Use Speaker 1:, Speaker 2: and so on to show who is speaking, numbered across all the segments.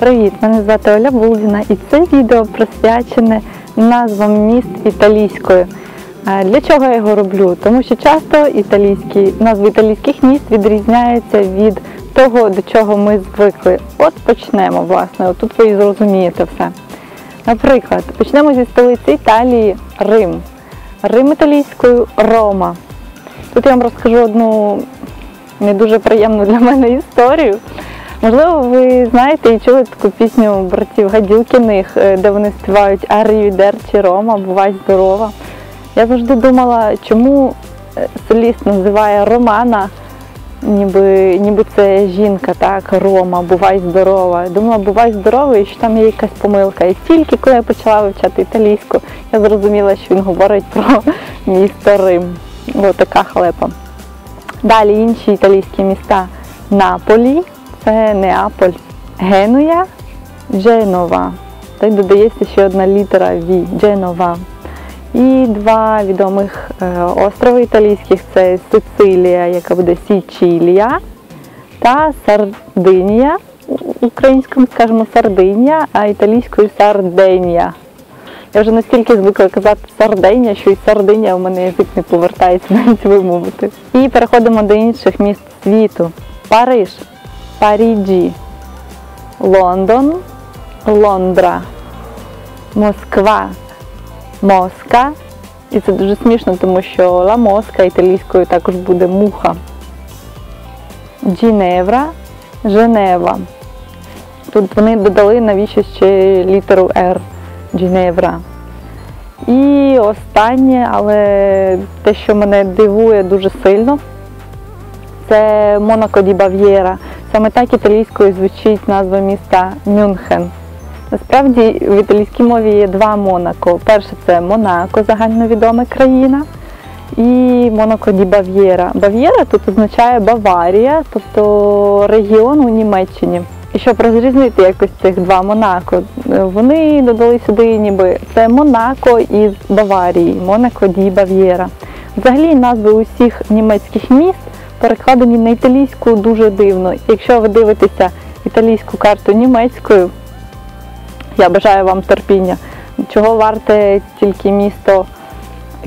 Speaker 1: Привіт! Мене звати Оля Булдіна і це відео присвячене назвам міст італійською. Е, Для чого я його роблю? Тому що часто італійські, назви італійських міст відрізняються від того, до чого ми звикли. От почнемо, власне, от тут ви і зрозумієте все. Наприклад, почнемо зі столиці Італії Рим. Рим італійською Рома. Тут я вам розкажу одну не дуже приємну для мене історію. Можливо, ви знаєте і чули таку пісню братів Гадюкіних, е, де вони співають Арівідерчі Рома, бувай здорова. Я завжди думала, чому е, соліст називає Романа, ніби, ніби це жінка, так, Рома, бувай здорова. Думала, бувай здорова, і що там є якась помилка. І тільки коли я почала вивчати італійську, я зрозуміла, що він говорить про місто Рим. Ось така халепа. Далі інші італійські міста Наполі, Неаполь, Генуя, Дженова. Та й додається ще одна літера В Дженова. І два відомих е, острови італійських це Сицилія, яка буде Січілія, та Сардинія. Українською скажемо Сардинія, а італійською Сарденія. Я вже настільки звикла казати Сардинія, що і Сардинія у мене язик не повертається навіть вимовити. І переходимо до інших міст світу. Париж, Паріджі, Лондон, Лондра, Москва, Моска. І це дуже смішно, тому що Ла Моска італійською також буде муха. Джіневра, Женева. Тут вони додали навіщо ще літеру Р. Джіневра. І останнє, але те, що мене дивує дуже сильно, це Монако ді Бав'єра. Саме так італійською звучить назва міста Мюнхен. Насправді в італійській мові є два Монако. Перше це Монако, загальновідома країна, і Монако ді Бав'єра. Бав'єра тут означає Баварія, тобто регіон у Німеччині. І щоб розрізнити якось цих два Монако, вони додали сюди ніби це Монако із Баварії, Монако ді Бав'єра. Взагалі назви усіх німецьких міст перекладені на італійську дуже дивно. Якщо ви дивитеся італійську карту німецькою, я бажаю вам терпіння. Чого варте тільки місто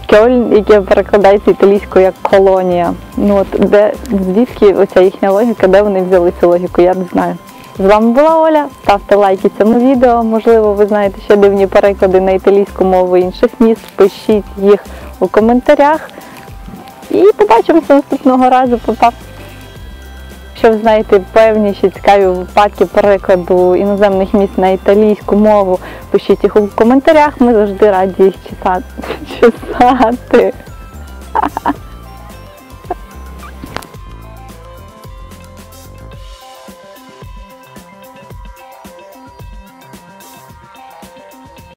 Speaker 1: Кьольн, яке перекладається італійською як колонія. Ну от де звідки оця їхня логіка, де вони взяли цю логіку, я не знаю. З вами була Оля. Ставте лайки цьому відео. Можливо, ви знаєте ще дивні переклади на італійську мову інших міст. Пишіть їх у коментарях. І побачимося наступного разу. Па-па! Ви знаєте певні ще цікаві випадки перекладу іноземних міст на італійську мову, пишіть їх у коментарях, ми завжди раді їх читати. читати.